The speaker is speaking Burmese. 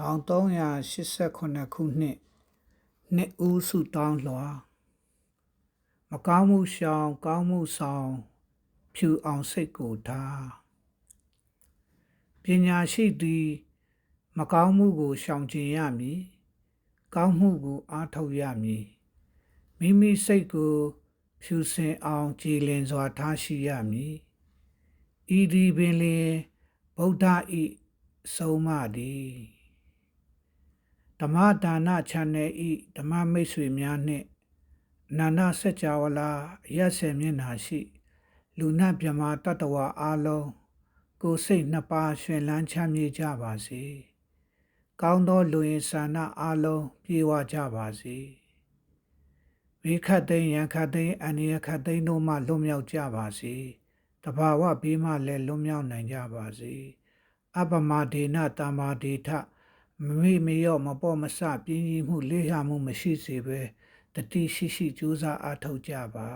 1389ခုနှစ်နှစ်ဦးစုတောင်းလွှာမကောင်းမှုရှောင်ကောင်းမှုဆောင်ဖြူအောင်စိတ်ကိုထားပညာရှိသည် မကောင်းမှုကိုရှောင်ကျင်ရမည်ကောင်းမှုကိုအားထုတ်ရမည်မိမိစိတ်ကို ဖြူစင်အောင်ကြည်လင်စွာထားရှိရမည်ဤဒီပင်လျင်ဗုဒ္ဓဤဆုံးမသည် ဓမ္မဒါန channel ဤဓမ္မမိတ်ဆွေများနှင့်အနန္တစัจ java လာရက်ဆယ်မျက်နှာရှိ လူနတ်မြမတတ္တဝါအားလုံးကိုယ်စိတ်နှစ်ပါးရှင်လန်းချမ်းမြေ့ကြပါစေကောင်းသောလူရင်ဆန္ဒအားလုံးပြေဝကြပါစေမိခတ်သိမ်းရန်ခတ်သိမ်းအန္တရာယ်ခတ်သိမ်းတို့မှလွတ်မြောက်ကြပါစေတဘာဝဘေးမှလည်းလွတ်မြောက်နိုင်ကြပါစေအပမဒေနတမ္မာဒေထ မမေ့မလျော့မပေါ့မဆပြင်းကြီးမှုလေးရမှုမရှိစေဘဲတတိရှိရှိကြိုးစားအားထုတ်ကြပါ